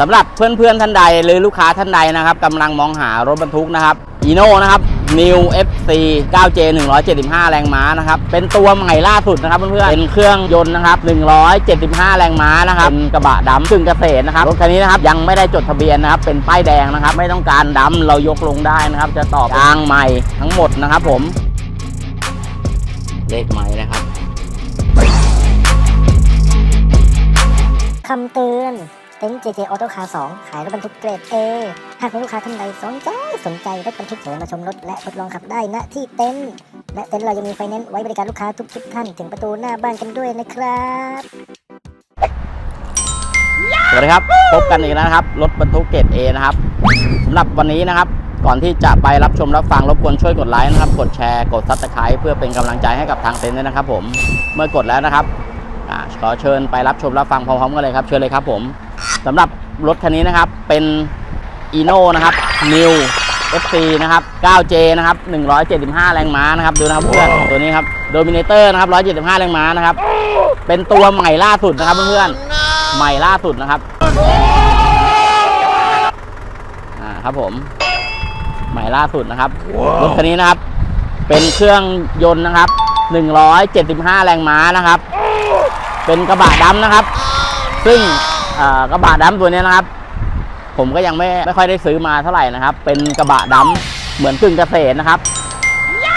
สำหรับเพื่อนๆท่านใดหรือลูกค้าท่านใดนะครับกำลังมองหารถบรรทุกนะครับอีโน่นะครับ New FC 9J 175 แรงม้านะครับ เป็นตัวใหม่ล่าสุดนะครับเพื่อนๆ เป็นเครื่องยนต์นะครับ 175 แรงม้านะครับ เป็นกระบะดำกึ่งเกษตรนะครับ รถคันนี้นะครับยังไม่ได้จดทะเบียนนะครับ เป็นป้ายแดงนะครับ ไม่ต้องการดำเรายกลงได้นะครับ จะต่อยางใหม่ทั้งหมดนะครับผม เลขใหม่นะครับ คำเตือน เต็นท์ JJ Auto Car 2 ขายรถบรรทุกเกรด A หากมีลูกค้าท่านใดสนใจสนใจรถบรรทุกเชิญมาชมรถและทดลองขับได้ณที่เต็นท์และเต็นท์เรายังมีไฟแนนซ์ไว้บริการลูกค้าทุกๆท่านถึงประตูหน้าบ้านกันด้วยนะครับ สวัสดีครับ พบกันอีกแล้วนะครับ รถบรรทุกเกรด A นะครับสำหรับวันนี้นะครับ ก่อนที่จะไปรับชมรับฟังรบกวนช่วยกดไลค์นะครับ กดแชร์กดซับสไคร b ์เพื่อเป็นกำลังใจให้กับทางเต็นท์ด้วยนะครับ ผมเมื่อกดแล้วนะครับอ่าขอเชิญไปรับชมรับฟังพร้อมๆกันเลยครับเชิญเลยครับผม สำหรับรถคันนี้นะครับเป็น e n o นะครับ New FC นะครับ 9J นะครับ 175 แรงม้านะครับ ดูนะครับเพื่อนตัวนี้ครับ Dominator นะครับ 175 แรงม้านะครับ เป็นตัวใหม่ล่าสุดนะครับเพื่อนๆใหม่ล่าสุดนะครับอ่าครับผม ใหม่ล่าสุดนะครับ รถคันนี้นะครับ เป็นเครื่องยนต์นะครับ 175 แรงม้านะครับ เป็นกระบะดำนะครับ ซึ่งอ่า กระบะดำตัวนี้นะครับ ผมก็ยังไม่ไม่ค่อยได้ซื้อมาเท่าไหร่นะครับ เป็นกระบะดำเหมือนกึ่งเกษตรนะครับ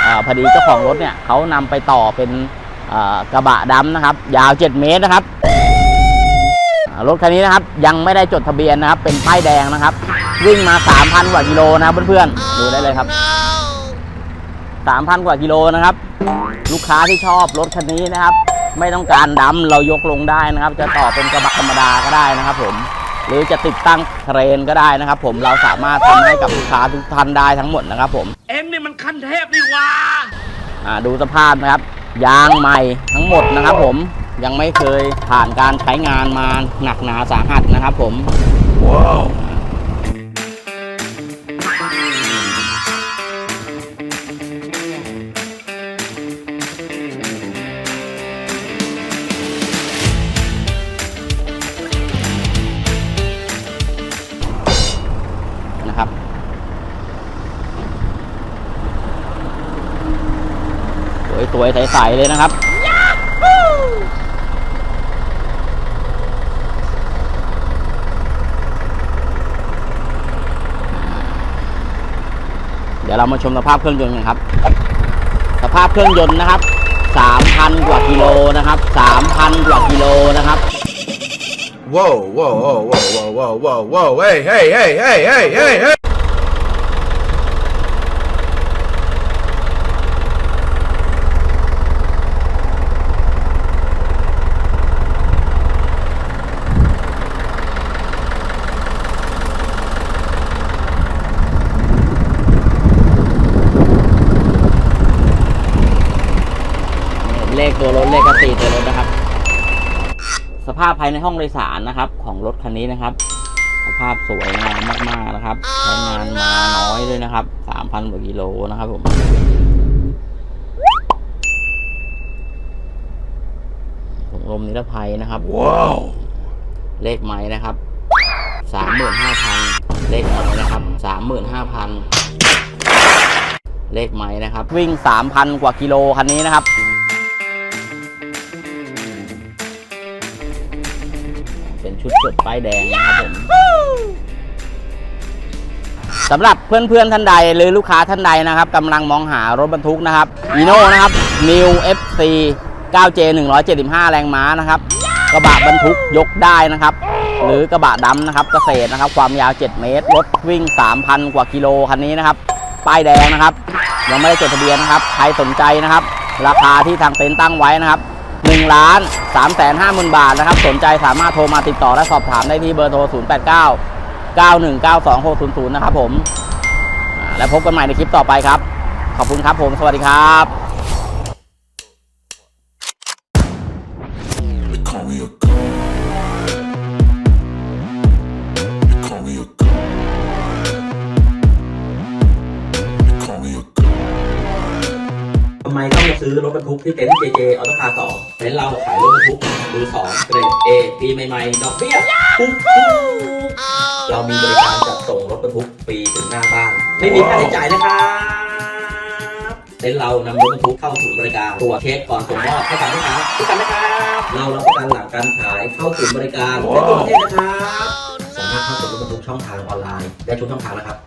อพอดีเจ้าของรถเนี่ยเขานำไปต่อเป็นกระบะดำนะครับ ยาว 7 เมตรนะครับรถคันนี้นะครับยังไม่ได้จดทะเบียนนะครับ เป็นป้ายแดงนะครับ วิ่งมา 3,000 กว่ากิโลนะครับเพื่อนๆดูได้เลยครับ 3,000 กว่ากิโลนะครับ ลูกค้าที่ชอบรถคันนี้นะครับ ไม่ต้องการดำเรายกลงได้นะครับ จะต่อเป็นกระบะธรรมดาก็ได้นะครับผมหรือจะติดตั้งเครนก็ได้นะครับ ผมเราสามารถทำให้กับลูกค้าทุกท่านได้ทั้งหมดนะครับ ผมเอ็งนี่มันขั้นเทพนี่หว่าอ่าดูสภาพนะครับ ยางใหม่ทั้งหมดนะครับ ผมยังไม่เคยผ่านการใช้งานมาหนักหนาสาหัสนะครับ ผมว้าว สวยใสๆเลยนะครับ เดี๋ยวเรามาชมสภาพเครื่องยนต์กันครับ สภาพเครื่องยนต์นะครับ3,000 กว่ากิโลนะครับ3,000 กว่ากิโลนะครับ Whoa, whoa, whoa, whoa, whoa, whoa, whoa, whoa, hey, hey, hey, hey, hey, hey, hey. เลขตัวรถเลขกระสีตัวรถนะครับ สภาพภายในห้องโดยสารนะครับ ของรถคันนี้นะครับสภาพสวยงามมากๆนะครับใช้งานมาน้อยเลยนะครับสามพันกว่ากิโลนะครับผมถุงลมนิรภัยนะครับว้าวเลขไม้นะครับสามหมื่นห้าพันเลขไม้นะครับสามหมื่นห้าพันเลขไม้นะครับ วิ่งสามพันกว่ากิโลคันนี้นะครับ ชุดจดป้ายแดงนะครับผมสำหรับเพื่อนๆท่านใดหรือลูกค้าท่านใดนะครับกำลังมองหารถบรรทุกนะครับอีโน่นะครับ New FC 9J 175 แรงม้านะครับ กระบะบรรทุกยกได้นะครับ หรือกระบะดำนะครับเกษตรนะครับ ความยาว 7 เมตร รถวิ่ง 3,000 กว่ากิโลคันนี้นะครับ ป้ายแดงนะครับ ยังไม่ได้จดทะเบียนนะครับ ใครสนใจนะครับ ราคาที่ทางเต็นท์ตั้งไว้นะครับ 1ล้าน3แสน5หมื่นบาทนะครับ สนใจสามารถโทรมาติดต่อและสอบถามได้ที่เบอร์โทร 089 9192 600 นะครับผมและพบกันใหม่ในคลิปต่อไปครับ ขอบคุณครับผม สวัสดีครับำไมต้องมาซื้อรถบรรทุกทุกที่เต็นท์ JJ ออโต้คาร์2เต็นท์เราขายรถบรรทุกมือสองเกรด A ปีใหม่ๆดอกเบี้ยปุ๊บเรามีบริการจัดส่งรถบรรทุกฟรีถึงหน้าบ้าน ไม่มีค่าใช้จ่ายนะครับเต็นท์เรานำรถบรรทุกเข้าศูนย์บริการตรวจเช็คก่อนส่งมอบให้กับลูกค้าทุกท่านนะครับ เรารับประกันหลังการขายเข้าศูนย์บริการในทั่วประเทศนะครับสามารถเข้าสู่รถบรรทุกช่องทางออนไลน์ได้ทุกช่องทางนะครับ